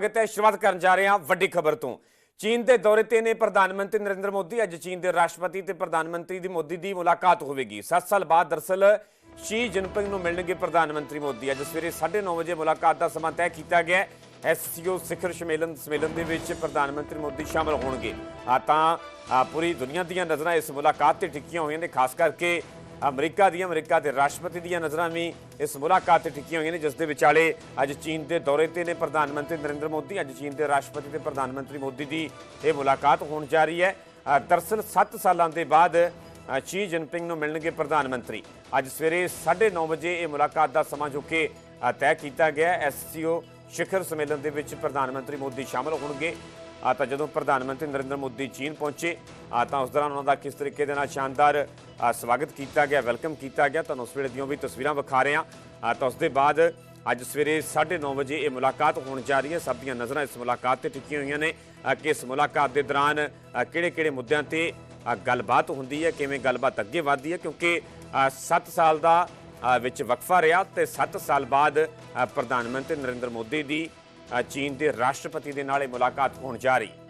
ਸਵਾਗਤ ਹੈ। ਸ਼ੁਰੂਆਤ ਕਰਨ ਜਾ ਰਹੇ ਹਾਂ ਵੱਡੀ ਖਬਰ ਤੋਂ। ਚੀਨ ਦੇ ਦੌਰੇ ਤੇ ਨੇ ਪ੍ਰਧਾਨ ਮੰਤਰੀ ਨਰਿੰਦਰ ਮੋਦੀ, ਅੱਜ ਚੀਨ ਦੇ ਰਾਸ਼ਟਰਪਤੀ ਤੇ ਪ੍ਰਧਾਨ ਮੰਤਰੀ ਦੀ ਮੋਦੀ ਦੀ ਮੁਲਾਕਾਤ ਹੋਵੇਗੀ। 7 ਸਾਲ ਬਾਅਦ ਦਰਸਲ ਸ਼ੀ ਜਿਨਪਿੰਗ ਨੂੰ ਮਿਲਣਗੇ ਪ੍ਰਧਾਨ ਮੰਤਰੀ ਮੋਦੀ। ਅੱਜ ਸਵੇਰੇ 9:30 ਵਜੇ ਮੁਲਾਕਾਤ ਦਾ ਸਮਾਂ ਤੈਅ ਕੀਤਾ ਗਿਆ ਐਸਸੀਓ ਸਿਖਰ ਸੰਮੇਲਨ ਸੰਮੇਲਨ ਦੇ ਵਿੱਚ ਪ੍ਰਧਾਨ ਮੰਤਰੀ ਮੋਦੀ ਸ਼ਾਮਲ ਹੋਣਗੇ। ਆ ਤਾਂ ਪੂਰੀ ਦੁਨੀਆ ਦੀਆਂ ਨਜ਼ਰਾਂ ਇਸ ਮੁਲਾਕਾਤ ਤੇ ਟਿਕੀਆਂ ਹੋਈਆਂ ਨੇ, ਖਾਸ ਕਰਕੇ ਅਮਰੀਕਾ ਦੀਆਂ ਅਮਰੀਕਾ ਦੇ ਰਾਸ਼ਟਰਪਤੀ ਦੀਆਂ ਨਜ਼ਰਾਂ ਵੀ ਇਸ ਮੁਲਾਕਾਤ ਤੇ ਟਿਕੀਆਂ ਹੋਈਆਂ ਨੇ ਜਿਸ ਦੇ ਵਿਚਾਲੇ ਅੱਜ ਚੀਨ ਦੇ ਦੌਰੇ ਤੇ ਨੇ ਪ੍ਰਧਾਨ ਮੰਤਰੀ ਨਰਿੰਦਰ ਮੋਦੀ ਅੱਜ ਚੀਨ ਦੇ ਰਾਸ਼ਟਰਪਤੀ ਤੇ ਪ੍ਰਧਾਨ ਮੰਤਰੀ ਮੋਦੀ ਦੀ ਇਹ ਮੁਲਾਕਾਤ ਹੋਣ ਜਾ ਰਹੀ ਹੈ। ਅ, ਦਰਅਸਲ 7 ਸਾਲਾਂ ਦੇ ਬਾਅਦ ਅ, ਸ਼ੀ ਜਿਨਪਿੰਗ ਨੂੰ ਮਿਲਣਗੇ ਪ੍ਰਧਾਨ ਮੰਤਰੀ। ਅੱਜ ਸਵੇਰੇ 9:30 ਵਜੇ ਇਹ ਮੁਲਾਕਾਤ ਦਾ ਸਮਾਂ ਜੋ ਕਿ ਤੈਅ ਕੀਤਾ ਗਿਆ ਐਸਸੀਓ ਸਿਖਰ ਸੰਮੇਲਨ ਦੇ ਵਿੱਚ ਪ੍ਰਧਾਨ ਮੰਤਰੀ ਮੋਦੀ ਸ਼ਾਮਲ ਹੋਣਗੇ। ਆ ਤਾਂ ਜਦੋਂ ਪ੍ਰਧਾਨ ਮੰਤਰੀ ਨਰਿੰਦਰ ਮੋਦੀ ਚੀਨ ਪਹੁੰਚੇ ਆ ਤਾਂ ਉਸ ਦੌਰਾਨ ਉਹਨਾਂ ਦਾ ਕਿਸ ਤਰੀਕੇ ਦੇ ਨਾਲ ਸ਼ਾਨਦਾਰ ਸਵਾਗਤ ਕੀਤਾ ਗਿਆ, ਵੈਲਕਮ ਕੀਤਾ ਗਿਆ। ਤੁਹਾਨੂੰ ਉਸ ਵੇਲੇ ਦੀਆਂ ਵੀ ਤਸਵੀਰਾਂ ਵਿਖਾ ਰਹੇ ਹਾਂ। ਤਾਂ ਉਸ ਦੇ ਬਾਅਦ ਅੱਜ ਸਵੇਰੇ 9:30 ਵਜੇ ਇਹ ਮੁਲਾਕਾਤ ਹੋਣ ਜਾ ਰਹੀ ਹੈ। ਸਭ ਦੀਆਂ ਨਜ਼ਰਾਂ ਇਸ ਮੁਲਾਕਾਤ ਤੇ ਟਿਕੀਆਂ ਹੋਈਆਂ ਨੇ। ਕਿ ਇਸ ਮੁਲਾਕਾਤ ਦੇ ਦੌਰਾਨ ਕਿਹੜੇ-ਕਿਹੜੇ ਮੁੱਦਿਆਂ ਤੇ ਗੱਲਬਾਤ ਹੁੰਦੀ ਹੈ, ਕਿਵੇਂ ਗੱਲਬਾਤ ਅੱਗੇ ਵਧਦੀ ਹੈ, ਕਿਉਂਕਿ 7 ਸਾਲ ਦਾ ਵਿੱਚ ਵਕਫਾ ਰਿਹਾ ਤੇ 7 ਸਾਲ ਬਾਅਦ ਪ੍ਰਧਾਨ ਮੰਤਰੀ ਨਰਿੰਦਰ ਮੋਦੀ ਦੀ ਚੀਨ ਦੇ ਰਾਸ਼ਟਰਪਤੀ ਦੇ ਨਾਲ ਇਹ ਮੁਲਾਕਾਤ ਹੋਣ ਜਾ ਰਹੀ। ਹੈ